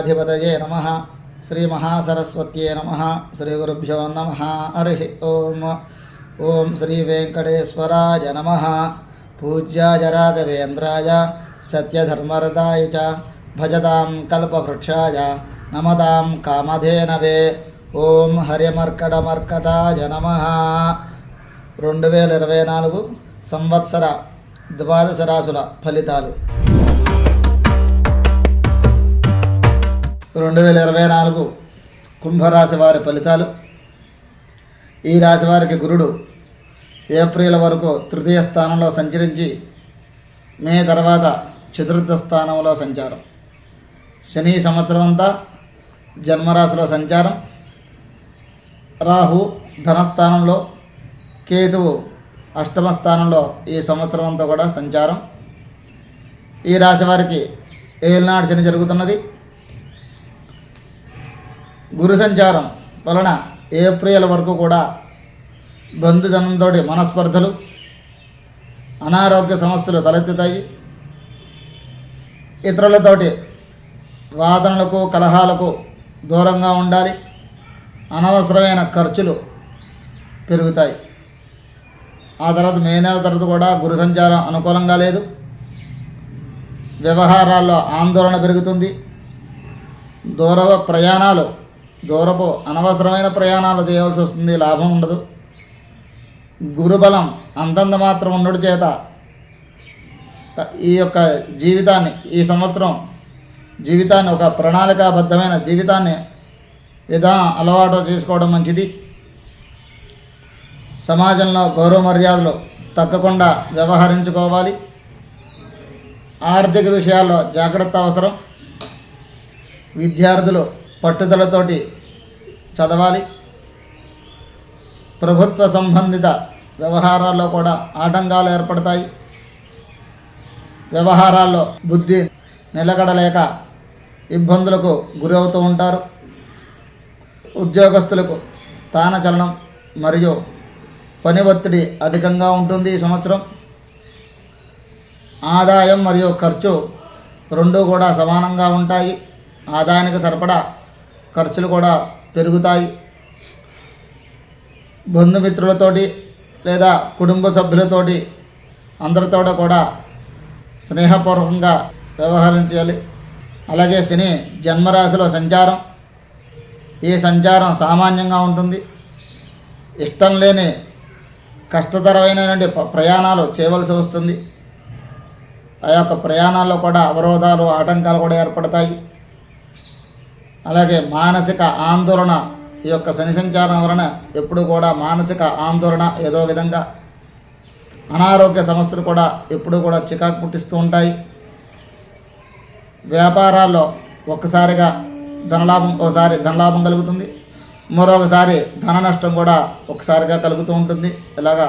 విఘ్నవినాధిపతయే నమ. శ్రీమహాసరస్వత్యే నమ. శ్రీగురుభ్యో నమ. హరి. ఓం. ఓం శ్రీ వెంకటేశ్వరాయ నమ. పూజ్యాయ రాఘవేంద్రాయ సత్యధర్మరదాయ చ భజతాం కల్పవృక్షాయ నమదాం కామధేనవే. ఓం హరిమర్కటమర్కటాయ నమ. రెండు వేల ఇరవై నాలుగు సంవత్సర ద్వాదశ రాసుల ఫలితాలు. రెండు వేల ఇరవై నాలుగు కుంభరాశి వారి ఫలితాలు. ఈ రాశి వారికి గురుడు ఏప్రిల్ వరకు తృతీయ స్థానంలో సంచరించి మే తర్వాత చతుర్థ స్థానంలో సంచారం. శని సంవత్సరం అంతా జన్మరాశిలో సంచారం. రాహు ధనస్థానంలో కేతువు అష్టమ స్థానంలో ఈ సంవత్సరం అంతా కూడా సంచారం. ఈ రాశి వారికి ఏలినాడు శని జరుగుతున్నది. గురు సంచారం వలన ఏప్రిల్ వరకు కూడా బంధుజనంతో మనస్పర్ధలు అనారోగ్య సమస్యలు తలెత్తుతాయి. ఇతరులతోటి వాదనలకు కలహాలకు దూరంగా ఉండాలి. అనవసరమైన ఖర్చులు పెరుగుతాయి. ఆ తర్వాత మే నెల తర్వాత కూడా గురు సంచారం అనుకూలంగా లేదు. వ్యవహారాల్లో ఆందోళన పెరుగుతుంది. దూరవ ప్రయాణాలు దూరపు అనవసరమైన ప్రయాణాలు చేయవలసి వస్తుంది లాభం ఉండదు. గురుబలం అంతంత మాత్రం ఉండడు చేత ఈ యొక్క జీవితాన్ని ఈ సంవత్సరం జీవితాన్ని ఒక ప్రణాళికాబద్ధమైన జీవితాన్ని విధా అలవాటు చేసుకోవడం మంచిది. సమాజంలో గౌరవ మర్యాదలు తగ్గకుండా వ్యవహరించుకోవాలి. ఆర్థిక విషయాల్లో జాగ్రత్త అవసరం. విద్యార్థులు పట్టుదలతోటి చదవాలి. ప్రభుత్వ సంబంధిత వ్యవహారాల్లో కూడా ఆటంకాలు ఏర్పడతాయి. వ్యవహారాల్లో బుద్ధి నిలకడలేక ఇబ్బందులకు గురవుతూ ఉంటారు. ఉద్యోగస్తులకు స్థానచలనం మరియు పని ఒత్తిడి అధికంగా ఉంటుంది ఈ సంవత్సరం. ఆదాయం మరియు ఖర్చు రెండూ కూడా సమానంగా ఉంటాయి. ఆదాయానికి సరిపడా ఖర్చులు కూడా పెరుగుతాయి. బంధుమిత్రులతోటి లేదా కుటుంబ సభ్యులతోటి అందరితో కూడా స్నేహపూర్వకంగా వ్యవహరించాలి అలాగే శని జన్మరాశిలో సంచారం. ఈ సంచారం సామాన్యంగా ఉంటుంది. ఇష్టం లేని కష్టతరమైనటువంటి ప్రయాణాలు చేయవలసి వస్తుంది. ఆ యొక్క ప్రయాణాల్లో కూడా అవరోధాలు ఆటంకాలు కూడా ఏర్పడతాయి. అలాగే మానసిక ఆందోళన ఈ యొక్క శని సంచారం వలన ఎప్పుడు కూడా మానసిక ఆందోళన ఏదో విధంగా అనారోగ్య సమస్యలు కూడా ఎప్పుడు కూడా చికాకు పుట్టిస్తూ ఉంటాయి. వ్యాపారాల్లో ఒక్కసారిగా ధనలాభం ఒకసారి ధనలాభం కలుగుతుంది. మరొకసారి ధన నష్టం కూడా ఒకసారిగా కలుగుతూ ఉంటుంది. ఇలాగా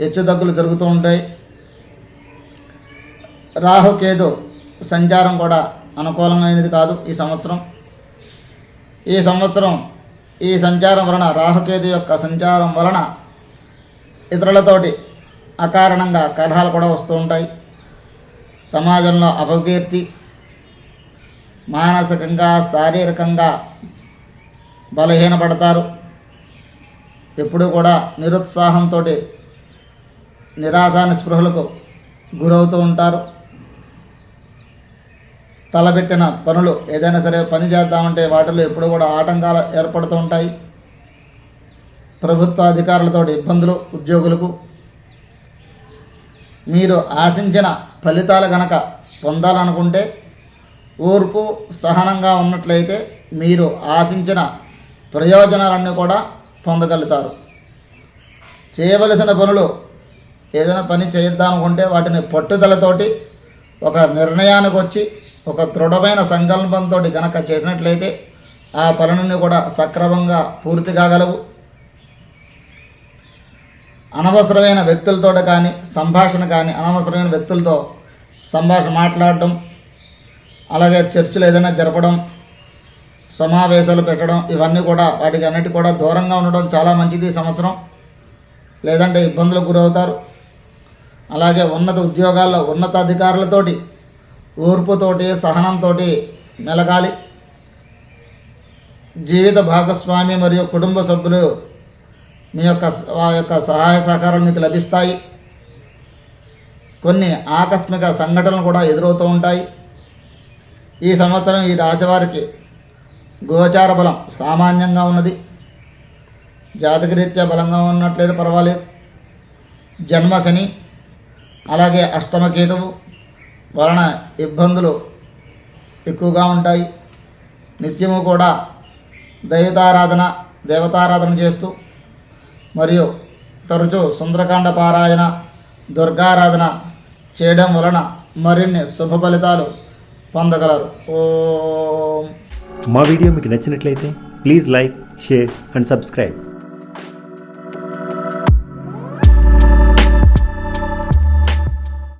హెచ్చుతగ్గులు జరుగుతూ ఉంటాయి. రాహుకేతు సంచారం కూడా అనుకూలమైనది కాదు ఈ సంవత్సరం. ఈ సంవత్సరం ఈ సంచారం వలన రాహుకేతు యొక్క సంచారం వలన ఇతరులతోటి అకారణంగా కలహాలు కూడా వస్తూ ఉంటాయి. సమాజంలో అపకీర్తి మానసికంగా శారీరకంగా బలహీనపడతారు. ఎప్పుడూ కూడా నిరుత్సాహంతో నిరాశాని నిస్పృహలకు గురవుతూ ఉంటారు. తలబెట్టిన పనులు ఏదైనా సరే పని చేద్దామంటే వాటిలో ఎప్పుడు కూడా ఆటంకాలు ఏర్పడుతూ ఉంటాయి. ప్రభుత్వ అధికారులతో ఇబ్బందులు ఉద్యోగులకు మీరు ఆశించిన ఫలితాలు గనక పొందాలనుకుంటే ఊరుకు సహనంగా ఉన్నట్లయితే మీరు ఆశించిన ప్రయోజనాలన్నీ కూడా పొందగలుగుతారు. చేయవలసిన పనులు ఏదైనా పని చేద్దామనుకుంటే వాటిని పట్టుదలతోటి ఒక నిర్ణయానికి వచ్చి ఒక దృఢమైన సంకల్పంతో గనక చేసినట్లయితే ఆ పనులన్నీ కూడా సక్రమంగా పూర్తి కాగలవు. అనవసరమైన వ్యక్తులతో కానీ సంభాషణ కానీ అనవసరమైన వ్యక్తులతో సంభాషణ మాట్లాడడం అలాగే చర్చలు ఏదైనా జరపడం సమావేశాలు పెట్టడం ఇవన్నీ కూడా వాటికి అన్నిటి కూడా దూరంగా ఉండడం చాలా మంచిది సంవత్సరం. లేదంటే ఇబ్బందులకు గురవుతారు. అలాగే ఉన్నత ఉద్యోగాల్లో ఉన్నతాధికారులతోటి ఓర్పుతోటి సహనంతో మెలగాలి. జీవిత భాగస్వామి మరియు కుటుంబ సభ్యులు మీ యొక్క వారి యొక్క సహాయ సహకారాలు మీకు లభిస్తాయి. కొన్ని ఆకస్మిక సంఘటనలు కూడా ఎదురవుతూ ఉంటాయి. ఈ సంవత్సరం ఈ రాశివారికి గోచార బలం సామాన్యంగా ఉన్నది. జాతకరీత్యా బలంగా ఉన్నట్లయితే పర్వాలేదు. జన్మ శని అలాగే అష్టమ కేతువు వలన ఇబ్బందులు ఎక్కువగా ఉంటాయి. నిత్యము కూడా దైవతారాధన దేవతారాధన చేస్తూ మరియు తరచూ సుందరకాండ పారాయణ దుర్గారాధన చేయడం వలన మరిన్ని శుభ ఫలితాలు పొందగలరు. ఓం. మా వీడియో మీకు నచ్చినట్లయితే please like share and subscribe.